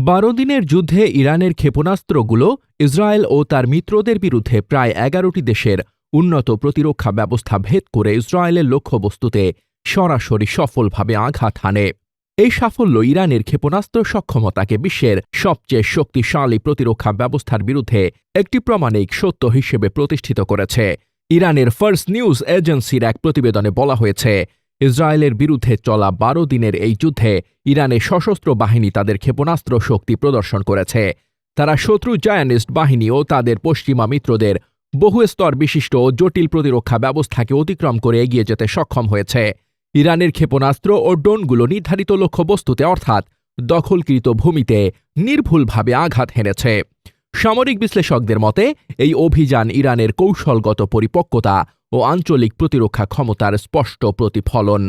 বারো দিনের যুদ্ধে ইরানের ক্ষেপণাস্ত্রগুলো ইসরায়েল ও তার মিত্রদের বিরুদ্ধে প্রায় এগারোটি দেশের উন্নত প্রতিরক্ষা ব্যবস্থা ভেদ করে ইসরায়েলের লক্ষ্যবস্তুতে সরাসরি সফলভাবে আঘাত হানে। এই সাফল্য ইরানের ক্ষেপণাস্ত্র সক্ষমতাকে বিশ্বের সবচেয়ে শক্তিশালী প্রতিরক্ষা ব্যবস্থার বিরুদ্ধে একটি প্রামাণিক সত্য হিসেবে প্রতিষ্ঠিত করেছে। ইরানের ফার্স্ট নিউজ এজেন্সির এক প্রতিবেদনে বলা হয়েছে ইসরায়েলের বিরুদ্ধে চলা বারো দিনের এই যুদ্ধে ইরানের সশস্ত্র বাহিনী তাদের ক্ষেপণাস্ত্র শক্তি প্রদর্শন করেছে। তারা শত্রু জায়ানিস্ট বাহিনী ও তাদের পশ্চিমা মিত্রদের বহু স্তর বিশিষ্ট জটিল প্রতিরক্ষা ব্যবস্থাকে অতিক্রম করে এগিয়ে যেতে সক্ষম হয়েছে। ইরানের ক্ষেপণাস্ত্র ও ড্রোনগুলো নির্ধারিত লক্ষ্যবস্তুতে অর্থাৎ দখলকৃত ভূমিতে নির্ভুলভাবে আঘাত হেনেছে। সামরিক বিশ্লেষকদের মতে, এই অভিযান ইরানের কৌশলগত পরিপক্কতা ও আঞ্চলিক প্রতিরক্ষা ক্ষমতার স্পষ্ট প্রতিফলন।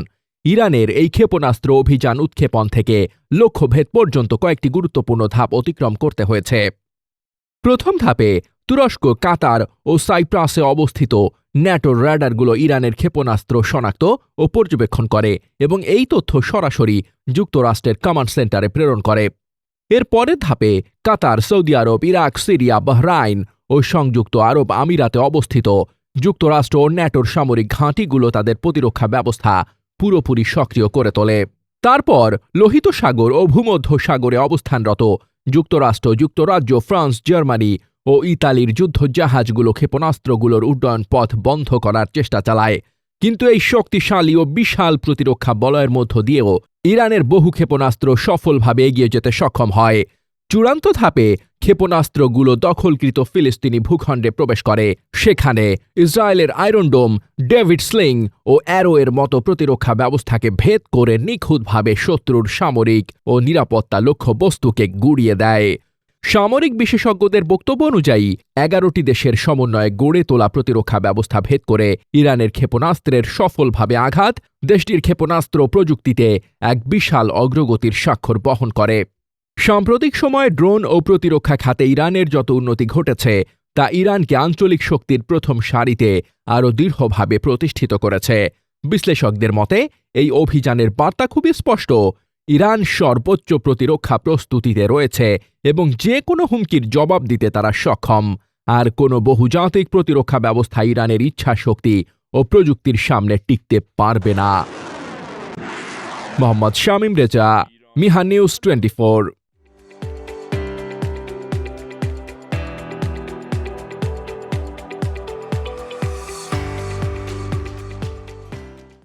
ইরানের এই ক্ষেপণাস্ত্র অভিযান উৎক্ষেপণ থেকে লক্ষ্যভেদ পর্যন্ত কয়েকটি গুরুত্বপূর্ণ ধাপ অতিক্রম করতে হয়েছে। প্রথম ধাপে তুরস্ক, কাতার ও সাইপ্রাসে অবস্থিত ন্যাটোর র্যাডারগুলো ইরানের ক্ষেপণাস্ত্র শনাক্ত ও পর্যবেক্ষণ করে এবং এই তথ্য সরাসরি যুক্তরাষ্ট্রের কমান্ড সেন্টারে প্রেরণ করে। এর পরের ধাপে Qatar, Saudi Arab, Iraq, Syria, Bahrain ও সংযুক্ত আরব আমিরাতে অবস্থিত যুক্তরাষ্ট্র ও ন্যাটোর সামরিক ঘাঁটিগুলো তাদের প্রতিরক্ষা ব্যবস্থা পুরোপুরি সক্রিয় করে তোলে। তারপর লোহিত সাগর ও ভূমধ্য সাগরে অবস্থানরত যুক্তরাষ্ট্র, যুক্তরাজ্য, ফ্রান্স, জার্মানি ও ইতালির যুদ্ধজাহাজগুলো ক্ষেপণাস্ত্রগুলোর উড্ডয়ন পথ বন্ধ করার চেষ্টা চালায়। কিন্তু এই শক্তিশালী ও বিশাল প্রতিরক্ষা বলয়ের মধ্য দিয়েও ইরানের বহু ক্ষেপণাস্ত্র সফলভাবে এগিয়ে যেতে সক্ষম হয়। চূড়ান্ত ধাপে ক্ষেপণাস্ত্রগুলো দখলকৃত ফিলিস্তিনি ভূখণ্ডে প্রবেশ করে। সেখানে ইসরায়েলের আয়রন ডোম, ডেভিড স্লিং ও অ্যারো এর মতো প্রতিরক্ষা ব্যবস্থাকে ভেদ করে নিখুঁতভাবে শত্রুর সামরিক ও নিরাপত্তা লক্ষ্যবস্তুকে গুড়িয়ে দেয়। সামরিক বিশেষজ্ঞদের বক্তব্য অনুযায়ী, এগারোটি দেশের সমন্বয়ে গড়ে তোলা প্রতিরক্ষা ব্যবস্থা ভেদ করে ইরানের ক্ষেপণাস্ত্রের সফলভাবে আঘাত, দেশটির ক্ষেপণাস্ত্র প্রযুক্তিতে এক বিশাল অগ্রগতির স্বাক্ষর বহন করে। সাম্প্রতিক সময়ে ড্রোন ও প্রতিরক্ষা খাতে ইরানের যত উন্নতি ঘটেছে, তা ইরানকে আঞ্চলিক শক্তির প্রথম সারিতে আরও দৃঢ়ভাবে প্রতিষ্ঠিত করেছে। বিশ্লেষকদের মতে, এই অভিযানের বার্তা খুবই স্পষ্ট। ইরান সর্বোচ্চ প্রতিরক্ষা প্রস্তুতিতে রয়েছে এবং যে কোনো হুমকির জবাব দিতে তারা সক্ষম। আর কোনো বহুজাতিক প্রতিরক্ষা ব্যবস্থা ইরানের ইচ্ছা শক্তি ও প্রযুক্তির সামনে টিকতে পারবে না। Mohammad Shamim Reza Miha news twenty